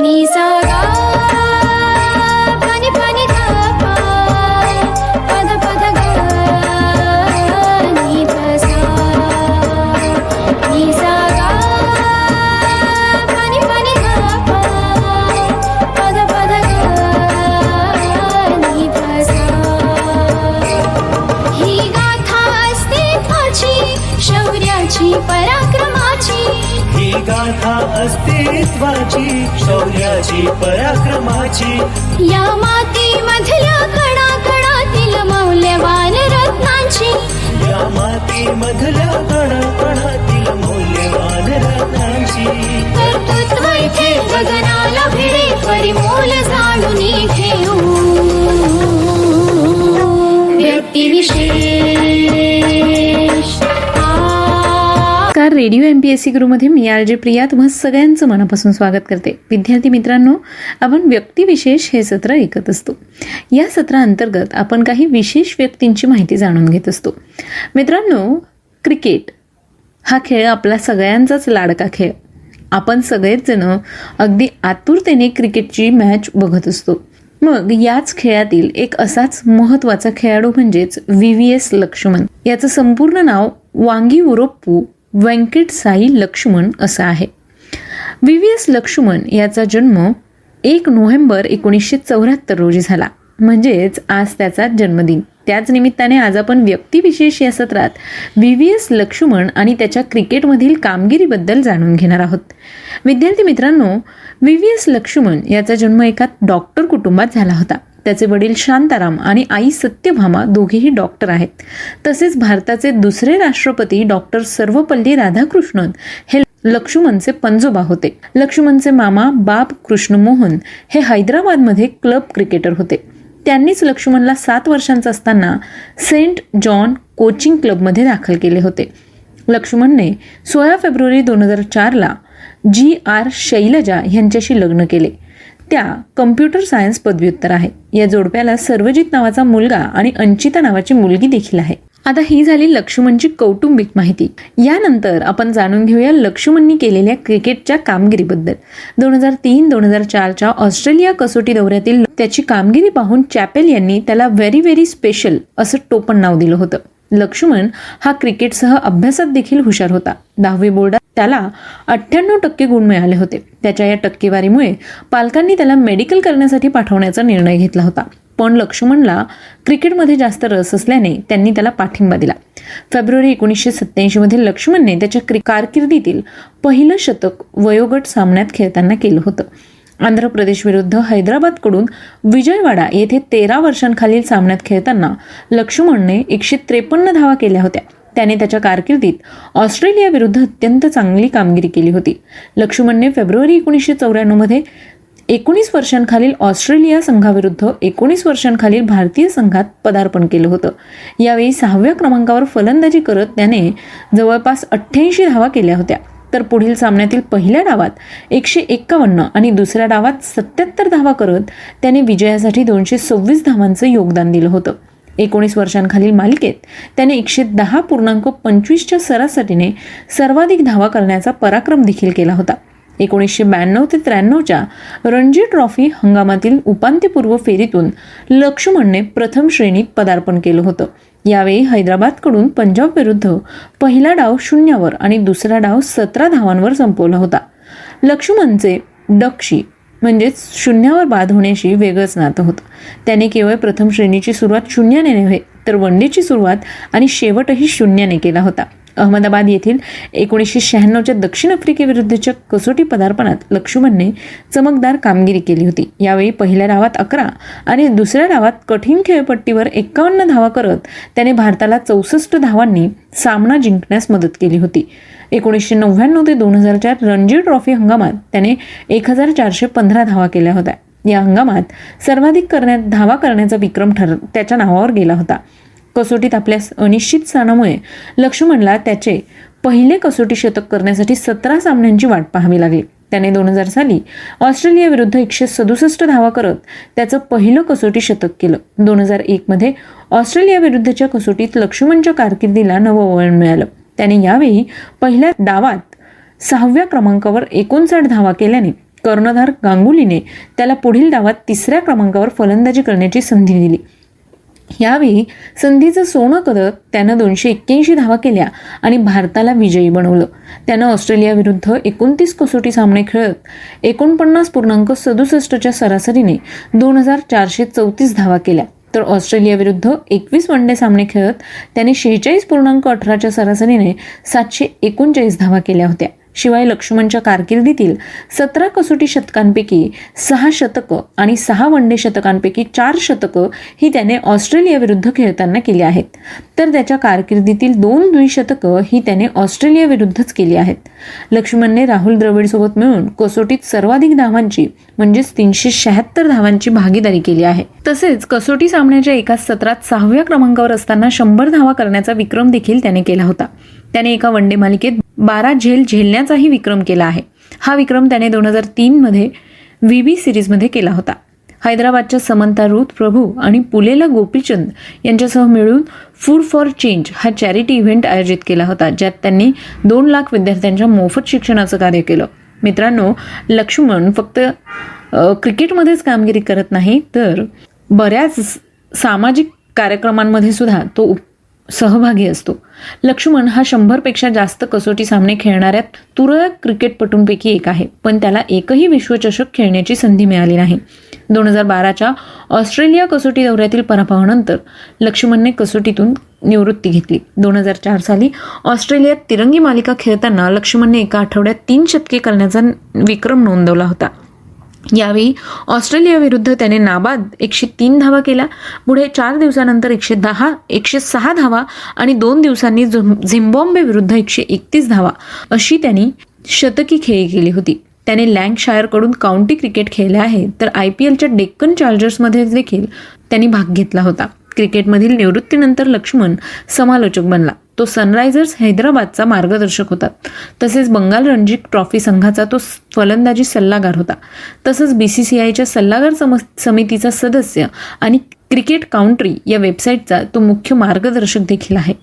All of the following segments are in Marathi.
Nisa शौर्याची पराक्रमाची. या मातीमधल्या कणा कणातील मौल्यवान रत्नांची. या माती मधल्या कणाकणातील मौल्यवान रत्नांची. कर्तृत्व इथे गगनाला नमस्कार. Radio M P S C गुरुमध्ये मी आर जे प्रिया. तुम्हा सगळ्यांचं मनापासून स्वागत करते. विद्यार्थी मित्रांनो आपण व्यक्तिविशेष हे सत्र ऐकत असतो. या सत्राअंतर्गत आपण काही विशेष व्यक्तींची माहिती जाणून घेत असतो. मित्रांनो क्रिकेट हा खेळ आपला सगळ्यांचाच लाडका खेळ. आपण सगळेचजण अगदी आतुरतेने क्रिकेटची मॅच बघत असतो. मग याच खेळातील एक असाच महत्त्वाचा खेळाडू म्हणजेच व्ही व्ही एस लक्ष्मण. याचं संपूर्ण नाव वांगी उरोप्पू व्यंकट साई लक्ष्मण असं आहे. व्ही व्ही एस लक्ष्मण याचा जन्म एक नोव्हेंबर एकोणीसशे चौऱ्याहत्तर रोजी झाला. म्हणजेच आज त्याचा जन्मदिन. त्याच निमित्ताने आज आपण व्यक्तिविशेष या सत्रात व्ही व्ही एस लक्ष्मण आणि त्याच्या क्रिकेटमधील कामगिरीबद्दल जाणून घेणार आहोत. विद्यार्थी मित्रांनो व्ही व्ही एस लक्ष्मण याचा जन्म एका डॉक्टर कुटुंबात झाला होता. त्याचे वडील शांताराम आणि आई सत्यभामा दोघेही डॉक्टर आहेत. तसेच भारताचे दुसरे राष्ट्रपती डॉक्टर सर्वपल्ली राधाकृष्णन हे लक्ष्मणचे पंजोबा होते. लक्ष्मणचे मामा बाब कृष्णमोहन हे हैदराबादमध्ये क्लब क्रिकेटर होते. त्यांनीच लक्ष्मणला सात वर्षांचा असताना सेंट जॉन कोचिंग क्लबमध्ये दाखल केले होते. लक्ष्मणने सोळा फेब्रुवारी दोन हजार चारला जी आर शैलजा यांच्याशी लग्न केले. त्या कम्प्युटर सायन्स पदव्युत्तर आहे. या जोडप्याला सर्वजित नावाचा मुलगा आणि अंचिता नावाची मुलगी देखील आहे. आता ही झाली लक्ष्मणची कौटुंबिक माहिती. यानंतर आपण जाणून घेऊया लक्ष्मणनी केलेल्या क्रिकेटच्या कामगिरीबद्दल. दोन हजार तीन दोन हजार चारच्या ऑस्ट्रेलिया कसोटी दौऱ्यातील त्याची कामगिरी पाहून चॅपेल यांनी त्याला व्हेरी व्हेरी स्पेशल असं टोपण नाव दिलं होतं. लक्ष्मण हा क्रिकेटसह अभ्यासात देखील हुशार होता. दहावी बोर्डात त्याला अठ्ठ्याण्णव टक्के गुण मिळाले होते. त्याच्या या टक्केवारीमुळे पालकांनी त्याला मेडिकल करण्यासाठी पाठवण्याचा निर्णय घेतला होता. पण लक्ष्मणला क्रिकेटमध्ये जास्त रस असल्याने त्यांनी त्याला पाठिंबा दिला. फेब्रुवारी एकोणीसशे सत्त्याऐंशीमध्ये लक्ष्मणने त्याच्या क्रि कारकिर्दीतील पहिलं शतक वयोगट सामन्यात खेळताना केलं होतं. आंध्र प्रदेश विरुद्ध हैदराबादकडून विजयवाडा येथे तेरा वर्षांखालील सामन्यात खेळताना लक्ष्मणने एकशे त्रेपन्न धावा केल्या होत्या. त्याने त्याच्या कारकिर्दीत ऑस्ट्रेलियाविरुद्ध अत्यंत चांगली कामगिरी केली होती. लक्ष्मणने फेब्रुवारी एकोणीसशे चौऱ्याण्णवमध्ये एकोणीस वर्षांखालील ऑस्ट्रेलिया संघाविरुद्ध एकोणीस वर्षांखालील भारतीय संघात पदार्पण केलं होतं. यावेळी सहाव्या क्रमांकावर फलंदाजी करत त्याने जवळपास अठ्ठ्याऐंशी धावा केल्या होत्या. तर पुढील सामन्यातील पहिल्या डावात एकशे एक्कावन्न आणि दुसऱ्या डावात सत्याहत्तर धावा करत त्याने विजयासाठी दोनशे सव्वीस धावांचं योगदान दिलं होतं. एकोणीस वर्षांखालील मालिकेत त्याने एकशे दहा पूर्णांक पंचवीसच्या सरासरीने सर्वाधिक धावा करण्याचा पराक्रम देखील केला होता. एकोणीसशे ब्याण्णव ते त्र्याण्णवच्या रणजी ट्रॉफी हंगामातील उपांत्यपूर्व फेरीतून लक्ष्मणने प्रथम श्रेणीत पदार्पण केलं होतं. यावेळी हैदराबादकडून पंजाब विरुद्ध पहिला डाव शून्यावर आणि दुसरा डाव सतरा धावांवर संपवला होता. लक्ष्मणचे डक्षी म्हणजेच शून्यावर बाद होण्याशी वेगळंच नातं होतं. त्याने केवळ प्रथम श्रेणीची सुरुवात शून्याने नव्हे तर वनडेची सुरुवात आणि शेवटही शून्याने केला होता. अहमदाबाद येथील एकोणीसशे शहाण्णवच्या दक्षिण आफ्रिकेविरुद्धच्या कसोटी पदार्पणात लक्ष्मणने चमकदार कामगिरी केली होती. यावेळी पहिल्या डावात अकरा आणि दुसऱ्या डावात कठीण खेळपट्टीवर एकावन्न धावा करत त्याने भारताला चौसष्ट धावांनी सामना जिंकण्यास मदत केली होती. एकोणीसशे नव्याण्णव ते दोन हजार चार रणजी ट्रॉफी हंगामात त्याने एक हजार चारशे पंधरा धावा केल्या होत्या. या हंगामात सर्वाधिक करण्यात धावा करण्याचा विक्रम ठर त्याच्या नावावर गेला होता. कसोटीत आपल्या अनिश्चित स्थानामुळे लक्ष्मणला त्याचे पहिले कसोटी शतक करण्यासाठी सतरा सामन्यांची वाट पाहावी लागली. त्याने दोन हजार साली ऑस्ट्रेलियाविरुद्ध एकशे सदुसष्ट धावा करत त्याचं पहिलं कसोटी शतक केलं. दोन हजार एकमध्ये ऑस्ट्रेलियाविरुद्धच्या कसोटीत लक्ष्मणच्या कारकिर्दीला नवं वळण मिळालं. त्याने यावेळी पहिल्या डावात सहाव्या क्रमांकावर एकोणसाठ धावा केल्याने कर्णधार गांगुलीने त्याला पुढील डावात तिसऱ्या क्रमांकावर फलंदाजी करण्याची संधी दिली. यावेळी संधीचं सोनं करत त्यानं दोनशे एक्क्याऐंशी धावा केल्या आणि भारताला विजयी बनवलं. त्यानं ऑस्ट्रेलियाविरुद्ध एकोणतीस कसोटी सामने खेळत एकोणपन्नास पूर्णांक सदुसष्टच्या सरासरीने दोन हजार चारशे चौतीस धावा केल्या. तर ऑस्ट्रेलियाविरुद्ध एकवीस वनडे सामने खेळत त्याने शेहेचाळीस पूर्णांक अठराच्या सरासरीने सातशे एकोणचाळीस धावा केल्या होत्या. शिवाय लक्ष्मणच्या कारकिर्दीतील सतरा कसोटी शतकांपैकी सहा शतकं आणि सहा वनडे शतकांपैकी चार शतकं ही त्याने ऑस्ट्रेलियाविरुद्ध खेळताना केली आहेत. तर त्याच्या कारकिर्दीतील दोन द्विशतकं ही त्याने ऑस्ट्रेलियाविरुद्धच केली आहेत. लक्ष्मणने राहुल द्रविडसोबत मिळून कसोटीत सर्वाधिक धावांची म्हणजेच तीनशे शहात्तर धावांची भागीदारी केली आहे. तसेच कसोटी सामन्याच्या एका सत्रात सहाव्या क्रमांकावर असताना शंभर धावा करण्याचा विक्रम देखील त्याने केला होता. त्याने एका वनडे मालिकेत बारा झेल झेलण्याचाही विक्रम केला आहे. हा विक्रम त्याने दोन हजार तीनमध्ये व्ही बी सिरीजमध्ये केला होता. हैदराबादच्या समंता रुथ प्रभू आणि पुलेला गोपीचंद यांच्यासह मिळून फूड फॉर चेंज हा चॅरिटी इव्हेंट आयोजित केला होता ज्यात त्यांनी दोन लाख विद्यार्थ्यांच्या मोफत शिक्षणाचं कार्य केलं. मित्रांनो लक्ष्मण फक्त क्रिकेटमध्येच कामगिरी करत नाही तर बऱ्याच सामाजिक कार्यक्रमांमध्ये सुद्धा तो सहभागी असतो. लक्ष्मण हा शंभरपेक्षा जास्त कसोटी सामने खेळणाऱ्या तुरळक क्रिकेटपटूंपैकी एक आहे. पण त्याला एकही विश्वचषक खेळण्याची संधी मिळाली नाही. दोन हजार बाराच्या ऑस्ट्रेलिया कसोटी दौऱ्यातील पराभवानंतर लक्ष्मणने कसोटीतून निवृत्ती घेतली. दोन हजार चार साली ऑस्ट्रेलियात तिरंगी मालिका खेळताना लक्ष्मणने एका आठवड्यात तीन शतके करण्याचा विक्रम नोंदवला होता. यावेळी ऑस्ट्रेलियाविरुद्ध त्याने नाबाद एकशे तीन धावा केला पुढे चार दिवसानंतर एकशे दहा एकशे सहा धावा आणि दोन दिवसांनी झिम्बॉम्बे विरुद्ध एकशे एकतीस धावा अशी त्यांनी शतकी खेळी केली होती. त्याने लँकशायरकडून काउंटी क्रिकेट खेळले आहे तर आय पी एलच्या डेक्कन चार्जर्समध्ये देखील त्यांनी भाग घेतला होता. क्रिकेटमधील निवृत्तीनंतर लक्ष्मण समालोचक बनला. तो सनरायझर्स हैदराबादचा मार्गदर्शक होता. तसेच बंगाल रणजी ट्रॉफी संघाचा तो फलंदाजी सल्लागार होता. तसंच बी सी सी आयच्या सल्लागार सम समितीचा सदस्य आणि क्रिकेट काउंट्री या वेबसाईटचा तो मुख्य मार्गदर्शक देखील आहे.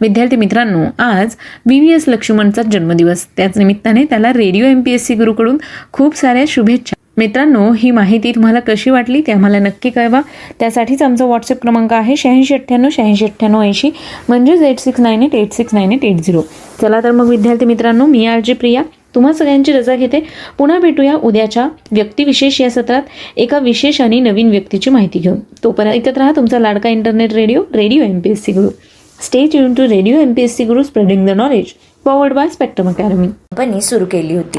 विद्यार्थी मित्रांनो आज व्ही व्ही एस लक्ष्मणचा जन्मदिवस. त्याच निमित्ताने त्याला radio M P S C गुरुकडून खूप साऱ्या शुभेच्छा. मित्रांनो ही माहिती तुम्हाला कशी वाटली ते आम्हाला नक्की कळवा. त्यासाठीच आमचा व्हॉट्सअप क्रमांक आहे शहाऐंशी अठ्ठ्याण्णव शहाऐंशी अठ्ठ्याण्णव ऐंशी. म्हणजेच eight six nine eight eight six nine eight eight zero चला तर मग विद्यार्थी मित्रांनो मी आर प्रिया. तुम्हा सगळ्यांची रजा घेते. पुन्हा भेटूया उद्याच्या व्यक्तिविशेष या सत्रात. एका विशेष आणि नवीन व्यक्तीची माहिती घेऊन. तोपर्यंत ऐकत राहा तुमचा लाडका internet radio radio M P S C Guru. Stay युन to radio M P S C Guru spreading the knowledge powered by Spectrum Academy company सुरू केली होती.